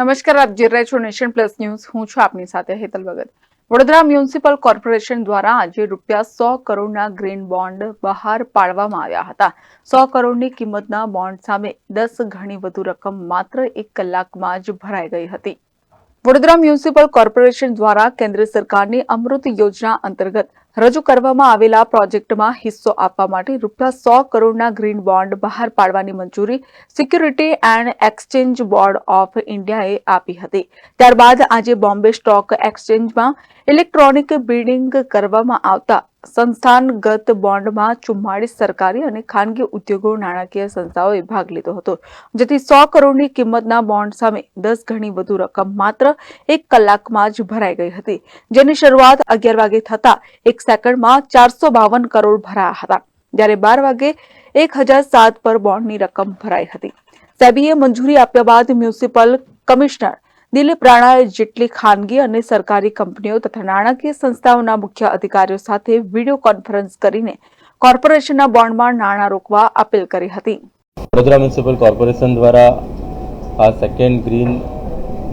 નમસ્કાર, આપ જે રહ્યા નેશન પ્લસ ન્યૂઝ. હું છું આપની સાથે હેતલ ભગત. વડોદરા મ્યુનિસિપલ કોર્પોરેશન દ્વારા આજે રૂપિયા સો કરોડના ગ્રીન બોન્ડ બહાર પાડવામાં આવ્યા હતા. સો કરોડની કિંમતના બોન્ડ સામે દસ ગણી વધુ રકમ માત્ર એક કલાકમાં જ ભરાઈ ગઈ હતી. વડોદરા મ્યુનિસિપલ કોર્પોરેશન દ્વારા કેન્દ્ર સરકારની અમૃત યોજના અંતર્ગત રજૂ કરવામાં આવેલા પ્રોજેક્ટમાં હિસ્સો આપવા માટે રૂપિયા સો કરોડના ગ્રીન બોન્ડ બહાર પાડવાની મંજૂરી security and exchange board of ઇન્ડિયાએ આપી હતી. ત્યારબાદ આજે બોમ્બે સ્ટોક એક્સચેન્જમાં ઇલેક્ટ્રોનિક બિલ્ડિંગ કરવામાં આવતા સંસ્થાનગત બોન્ડમાં ચુમ્માળીસ સરકારી અને ખાનગી ઉદ્યોગો નાણાકીય સંસ્થાઓએ ભાગ લીધો હતો, જેથી સો કરોડની કિંમતના બોન્ડ સામે દસ ગણી વધુ રકમ માત્ર એક કલાકમાં જ ભરાઈ ગઈ હતી, જેની શરૂઆત અગિયાર વાગે થતા એક સેકન્ડમાં ચારસો બાવન કરોડ ભરાયા હતા, જ્યારે બાર વાગે એક હજાર સાત પર બોન્ડની રકમ ભરાઈ હતી. સેબીએ મંજૂરી આપ્યા બાદ મ્યુનિસિપલ કમિશનર દિલીપ રાણાએ જેટલી ખાનગી અને સરકારી કંપનીઓ તથા નાણાકીય સંસ્થાઓના મુખ્ય અધિકારીઓ સાથે વીડિયો કોન્ફરન્સ કરીને કોર્પોરેશનના બોન્ડમાં નાણાં રોકવા અપીલ કરી હતી. વડોદરા મ્યુનિસિપલ કોર્પોરેશન દ્વારા આ સેકન્ડ ગ્રીન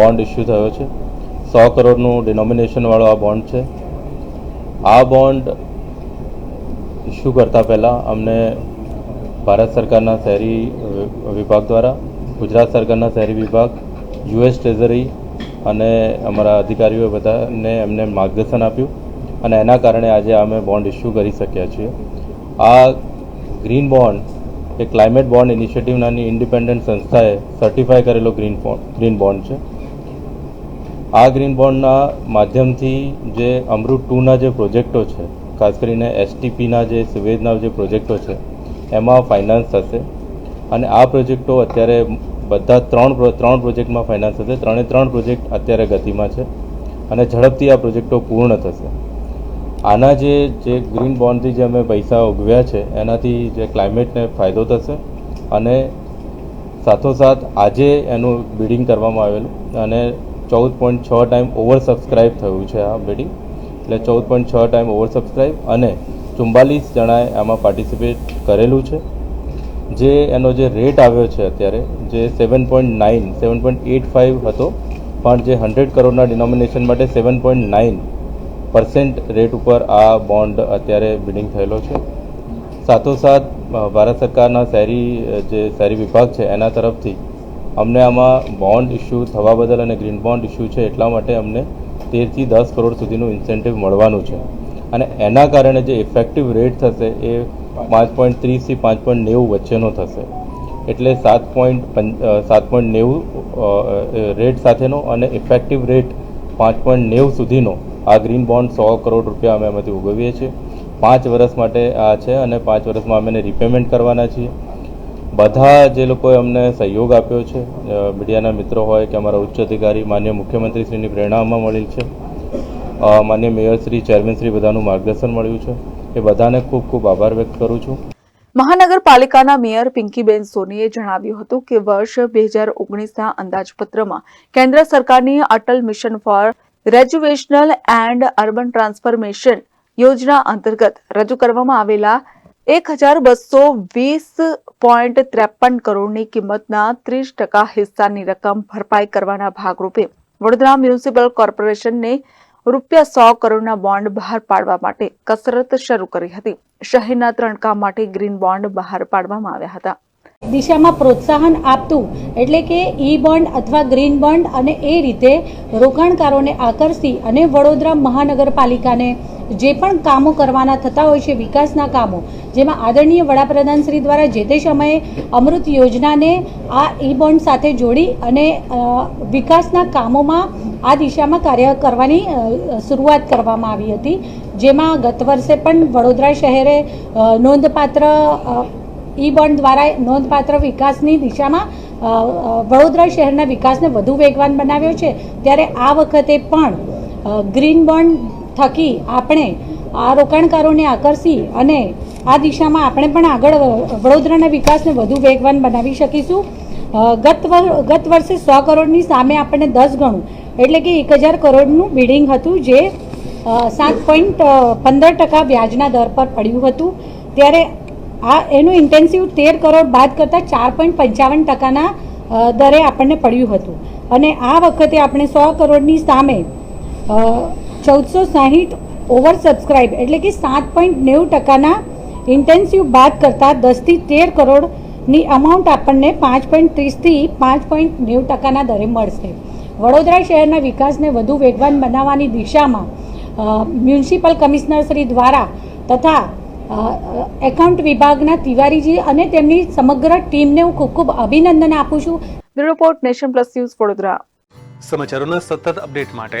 બોન્ડ ઇસ્યુ થયો છે. સો કરોડનું ડિનોમિનેશનવાળો આ બોન્ડ છે. આ બોન્ડ ઇસ્યુ કરતાં પહેલાં અમને ભારત સરકારના શહેરી વિભાગ દ્વારા, ગુજરાત સરકારના શહેરી વિભાગ યુએસ ટ્રેઝરી અને અમારા અધિકારીઓએ બધાને એમને માર્ગદર્શન આપ્યું અને એના કારણે આજે અમે બોન્ડ ઇસ્યુ કરી શક્યા છીએ. આ ગ્રીન બોન્ડ એ ક્લાઇમેટ બોન્ડ ઇનિશિયેટિવ નાની ઇન્ડિપેન્ડન્ટ સંસ્થાએ સર્ટિફાય કરેલો ગ્રીન ગ્રીન બોન્ડ છે. આ ગ્રીન બોન્ડના માધ્યમથી જે અમૃત ટુના જે પ્રોજેક્ટો છે, ખાસ કરીને એસટીપીના જે સિવેજના જે પ્રોજેક્ટો છે, એમાં ફાઇનાન્સ થશે. અને આ પ્રોજેક્ટો અત્યારે બધા ત્રણ ત્રણ પ્રોજેક્ટમાં ફાઇનાન્સ થશે. ત્રણે ત્રણ પ્રોજેક્ટ અત્યારે ગતિમાં છે અને ઝડપથી આ પ્રોજેક્ટો પૂર્ણ થશે. આના જે જે ગ્રીન બોન્ડથી જે અમે પૈસા ઉગવ્યા છે, એનાથી જે ક્લાઇમેટને ફાયદો થશે અને સાથોસાથ આજે એનું બિડિંગ કરવામાં આવેલું અને ચૌદ પોઈન્ટ છ ટાઈમ ઓવર સબસ્ક્રાઇબ થયું છે આ બિડિંગ એટલે ચૌદ પોઈન્ટ છ ટાઈમ ઓવર સબસ્ક્રાઇબ અને ચુમ્બાલીસ જણાએ આમાં પાર્ટિસિપેટ કરેલું છે. જે એનો જે રેટ આવ્યો છે અત્યારે, જે seven point nine seven point eight five હતો, પણ જે હંડ્રેડ કરોડના ડિનોમિનેશન માટે seven point nine percent rate ઉપર આ બોન્ડ અત્યારે બિડિંગ થયેલો છે. સાથોસાથ ભારત સરકારના શહેરી જે શહેરી વિભાગ છે, એના તરફથી અમને આમાં બોન્ડ ઇસ્યુ થવા બદલ અને ગ્રીન બોન્ડ ઇસ્યુ છે, એટલા માટે અમને તેરથી દસ કરોડ સુધીનું ઇન્સેન્ટિવ મળવાનું છે. અને એના કારણે જે ઇફેક્ટિવ રેટ થશે એ પાંચ પોઈન્ટ ત્રીસથી પાંચ પોઈન્ટ નેવું વચ્ચેનો થશે. એટલે સાત પોઈન્ટ સાત પોઈન્ટ નેવું રેટ સાથેનો અને ઇફેક્ટિવ રેટ પાંચ પોઈન્ટ નેવું સુધીનો આ ગ્રીન બોન્ડ સો કરોડ રૂપિયા અમે એમાંથી ઉગવીએ છીએ. પાંચ વર્ષ માટે આ છે અને પાંચ વર્ષમાં અમે એને રિપેમેન્ટ કરવાના છીએ. બધા જે લોકોએ અમને સહયોગ આપ્યો છે મીડિયાના મિત્રો હોય કે અમારા ઉચ્ચ અધિકારી, માન્ય મુખ્યમંત્રીશ્રીની પ્રેરણા અમાં મળી છે માન્ય મેયરશ્રી ચેરમેનશ્રી બધાનું માર્ગદર્શન મળ્યું છે. એ બધાને ખૂબ ખૂબ આભાર વ્યક્ત કરું છું. મહાનગરપાલિકાના મેયર પિંકીબેન સોનીએ જણાવ્યું હતું કે વર્ષ બે હજાર ઓગણીસના અંદાજપત્રમાં કેન્દ્ર સરકારની Atal mission for rejuvenation and urban transformation યોજના અંતર્ગત રજૂ કરવામાં આવેલા એક હજાર બસો વીસ પોઈન્ટ ત્રેપન કરોડની કિંમતના ત્રીસ ટકા હિસ્સાની રકમ ભરપાઈ કરવાના ભાગરૂપે વડોદરા મ્યુનિસિપલ કોર્પોરેશનને રૂપિયા સો કરોડના બોન્ડ બહાર પાડવા માટે કસરત શરૂ કરી હતી. શહેરના ત્રણ કામ માટે ગ્રીન બોન્ડ બહાર પાડવામાં આવ્યા હતા. દિશામાં પ્રોત્સાહન આપતું એટલે કે ઈ બોન્ડ અથવા ગ્રીન બોન્ડ અને એ રીતે રોકાણકારોને આકર્ષી અને વડોદરા મહાનગરપાલિકાને જે પણ કામો કરવાના થતા હોય છે વિકાસના કામો, જેમાં આદરણીય વડાપ્રધાન શ્રી દ્વારા જે તે સમયે અમૃત યોજનાને આ ઈ બોન્ડ સાથે જોડી અને વિકાસના કામોમાં આ દિશામાં કાર્ય કરવાની શરૂઆત કરવામાં આવી હતી. જેમાં ગત વર્ષે પણ વડોદરા શહેરે નોંધપાત્ર ઈ બોન્ડ દ્વારા નોંધપાત્ર વિકાસની દિશામાં વડોદરા શહેરના વિકાસને વધુ વેગવાન બનાવ્યો છે. ત્યારે આ વખતે પણ ગ્રીન બોન્ડ થકી આપણે આ રોકાણકારોને આકર્ષી અને આ દિશામાં આપણે પણ આગળ વડોદરાના વિકાસને વધુ વેગવાન બનાવી શકીશું. ગત ગત વર્ષે સો કરોડની સામે આપણને દસ ગણું, એટલે કે એક હજાર કરોડનું બિલ્ડિંગ હતું જે સાત પોઈન્ટ પંદર ટકા વ્યાજના દર પર પડ્યું હતું. ત્યારે આ, એનું ઇન્ટેન્સિવ તેર કરોડ બાદ કરતાં ચાર પોઈન્ટ પંચાવન ટકાના દરે આપણને પડ્યું હતું. અને આ વખતે આપણે સો કરોડની સામે ચૌદસો સાહીઠ ઓવર સબસ્ક્રાઇબ એટલે કે સાત પોઈન્ટ નેવું ટકાના ઇન્ટેન્સિવ બાદ કરતાં દસથી તેર કરોડની અમાઉન્ટ આપણને પાંચ પોઈન્ટ ત્રીસથી પાંચ પોઈન્ટ નેવું ટકાના દરે મળશે. વડોદરા શહેરના વિકાસને વધુ વેગવાન બનાવવાની દિશામાં મ્યુનિસિપલ કમિશનરશ્રી દ્વારા તથા એકાઉન્ટ વિભાગના તિવારીજી અને તેમની સમગ્ર ટીમને હું ખૂબ ખૂબ અભિનંદન આપું છું. Report nation plus news Vadodara. સમાચારોના સતત અપડેટ માટે